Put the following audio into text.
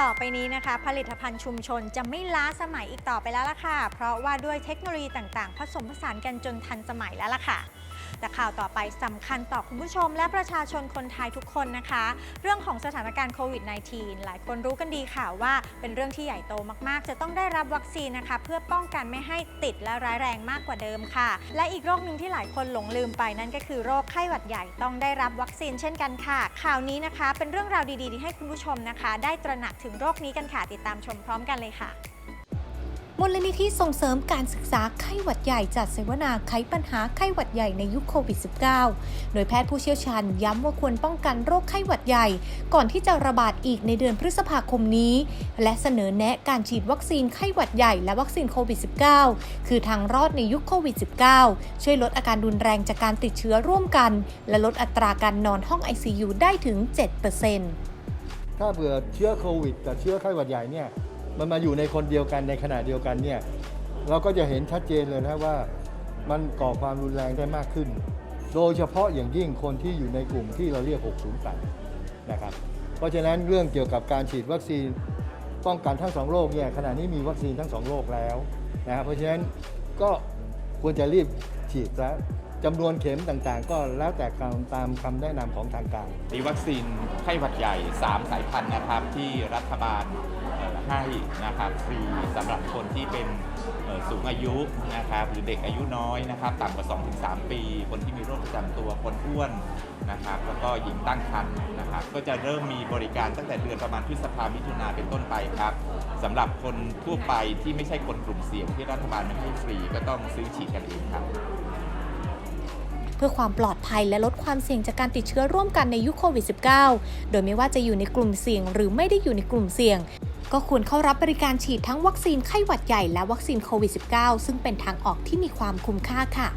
ต่อไปนี้นะคะ ผลิตภัณฑ์ชุมชนจะไม่ล้าสมัยอีกต่อไปแล้วล่ะค่ะ เพราะว่าด้วยเทคโนโลยีต่างๆ ผสมผสานกันจนทันสมัยแล้วล่ะค่ะ แต่ข่าวต่อไปสำคัญต่อคุณผู้ชม และประชาชนคนไทยทุกคนนะคะ เรื่องของสถานการณ์โควิด -19 หลายคนรู้กันดีค่ะว่าเป็นเรื่องที่ใหญ่โตมากๆ จะต้องได้รับวัคซีนนะคะ เพื่อป้องกันไม่ให้ติดและร้ายแรงมากกว่าเดิมค่ะ และอีกโรคหนึ่งที่หลายคนหลงลืมไปนั่นก็คือโรคไข้หวัดใหญ่ต้องได้รับวัคซีนเช่นกันค่ะ ข่าวนี้นะคะ เป็นเรื่องราวดีๆที่ให้คุณผู้ชมนะคะ ได้ตระหนักถึงโรคนี้กันค่ะติดตามชมพร้อมกันเลยค่ะ มูลนิธิส่งเสริมการศึกษาไข้หวัดใหญ่จัดเสวนาไขปัญหาไข้หวัดใหญ่ในยุคโควิด -19 โดยแพทย์ผู้เชี่ยวชาญย้ำว่าควรป้องกันโรคไข้หวัดใหญ่ ก่อนที่จะระบาดอีกในเดือนพฤษภาคมนี้ และเสนอแนะการฉีดวัคซีนไข้หวัดใหญ่และวัคซีนโควิด -19 คือทางรอดในยุคโควิด -19 ช่วยลดอาการรุนแรงจากการติดเชื้อร่วมกัน และลดอัตราการนอนห้อง ICU ได้ถึง 7%ถ้าเผื่อเชื้อโควิดกับเชื้อไข้หวัดใหญ่เนี่ย มันมาอยู่ในคนเดียวกันในขณะเดียวกันเนี่ยเราก็จะเห็นชัดเจนเลยนะว่ามันก่อความรุนแรงได้มากขึ้น โดยเฉพาะอย่างยิ่งคนที่อยู่ในกลุ่มที่เราเรียก 608 นะครับ เพราะฉะนั้นเรื่องเกี่ยวกับการฉีดวัคซีนป้องกันทั้งสองโรคเนี่ยขณะนี้มีวัคซีนทั้งสองโรคแล้วนะครับเพราะฉะนั้นก็ควรจะรีบฉีดแล้ว จำนวนเข็มต่างๆ ก็แล้วแต่การตามคำแนะนำของทางการ มีวัคซีนไข้หวัดใหญ่ 3 สายพันธุ์นะครับที่รัฐบาลเอ่อให้นะครับฟรีสำหรับคนที่เป็นเอ่อสูงอายุนะครับหรือเด็กอายุน้อยนะครับต่ำกว่า 2-3 ปี คนที่มีโรคประจำตัวคนอ้วนนะครับแล้วก็หญิงตั้งครรภ์นะครับก็จะเริ่มมีบริการตั้งแต่เดือนประมาณพฤษภามิถุนาเป็นต้นไปครับสำหรับคนทั่วไปที่ไม่ใช่คนกลุ่มเสี่ยงที่รัฐบาลไม่ให้ฟรีก็ต้องซื้อฉีดกันเองครับ เพื่อความปลอดภัยและลดความเสี่ยงจากการติดเชื้อร่วมกันในยุคโควิด -19 โดยไม่ว่าจะอยู่ในกลุ่มเสี่ยง หรือไม่ได้อยู่ในกลุ่มเสี่ยง ก็ควรเข้ารับบริการฉีดทั้งวัคซีนไข้หวัดใหญ่และวัคซีนโควิด -19 ซึ่งเป็นทางออกที่มีความคุ้มค่าค่ะ